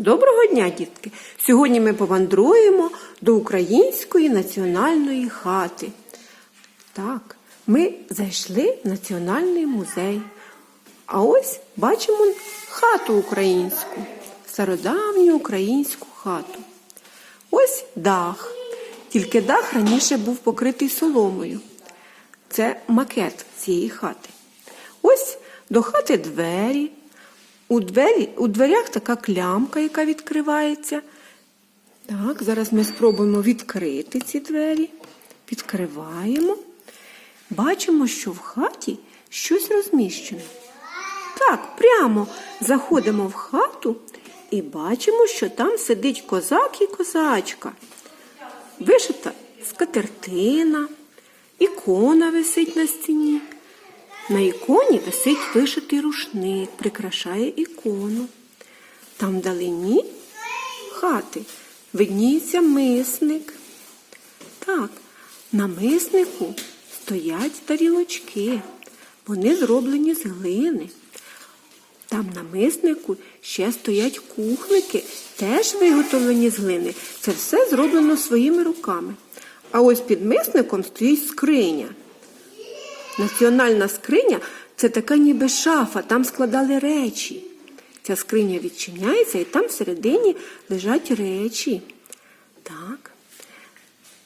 Доброго дня, дітки! Сьогодні ми повандруємо до української національної хати. Так, ми зайшли в національний музей. А ось бачимо хату українську, стародавню українську хату. Ось дах. Тільки дах раніше був покритий соломою. Це макет цієї хати. Ось до хати двері. У, двері, у дверях така клямка, яка відкривається. Так, зараз ми спробуємо відкрити ці двері. Відкриваємо. Бачимо, що в хаті щось розміщено. Так, прямо заходимо в хату і бачимо, що там сидить козак і козачка. Вишита скатертина, ікона висить на стіні. На іконі висить вишитий рушник, прикрашає ікону. Там вдалині хати видніється мисник. Так, на миснику стоять тарілочки. Вони зроблені з глини. Там на миснику ще стоять кухлики, теж виготовлені з глини. Це все зроблено своїми руками. А ось під мисником стоїть скриня. Національна скриня це така ніби шафа, там складали речі. Ця скриня відчиняється і там всередині лежать речі. Так.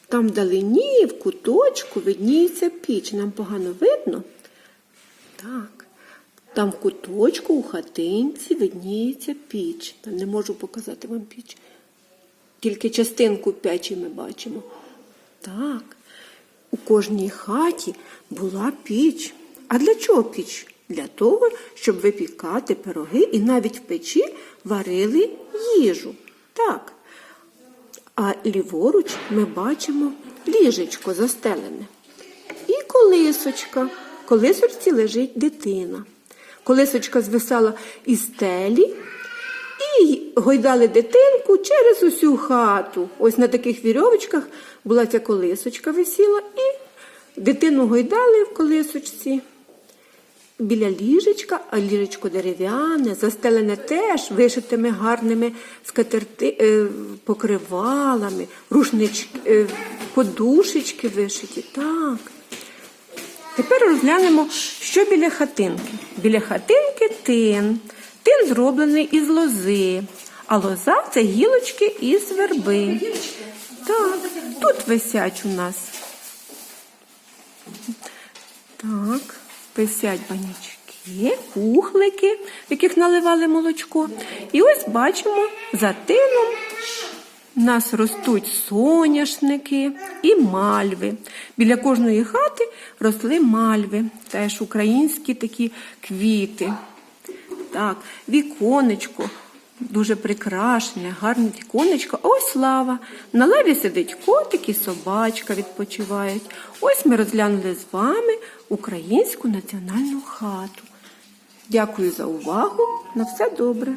Там вдалині, в куточку, видніється піч. Нам погано видно. Так. Там в куточку у хатинці видніється піч. Не можу показати вам піч. Тільки частинку печі ми бачимо. Так. У кожній хаті була піч. А для чого піч? Для того, щоб випікати пироги і навіть в печі варили їжу. Так. А ліворуч ми бачимо ліжечко застелене. І колисочка. Колисочці лежить дитина. Колисочка звисала із стелі і гойдали дитинку через усю хату. Ось на таких вірьовочках була ця колисочка висіла, і дитину гойдали в колисочці. Біля ліжечка, а ліжечко дерев'яне, застелене теж вишитими гарними скатерти, е, покривалами, рушнички, е, подушечки вишиті. Так. Тепер розглянемо, що біля хатинки. Біля хатинки тин. Тин зроблений із лози, а лоза це гілочки із верби. Так, тут висять у нас. Так, висять банячки, кухлики, в яких наливали молочко. І ось бачимо, за тином у нас ростуть соняшники і мальви. Біля кожної хати росли мальви, теж українські такі квіти. Так, віконечко дуже прикрашене, гарне віконечко. Ось лава. На лаві сидить котик і собачка відпочивають. Ось ми розглянули з вами українську національну хату. Дякую за увагу. На все добре.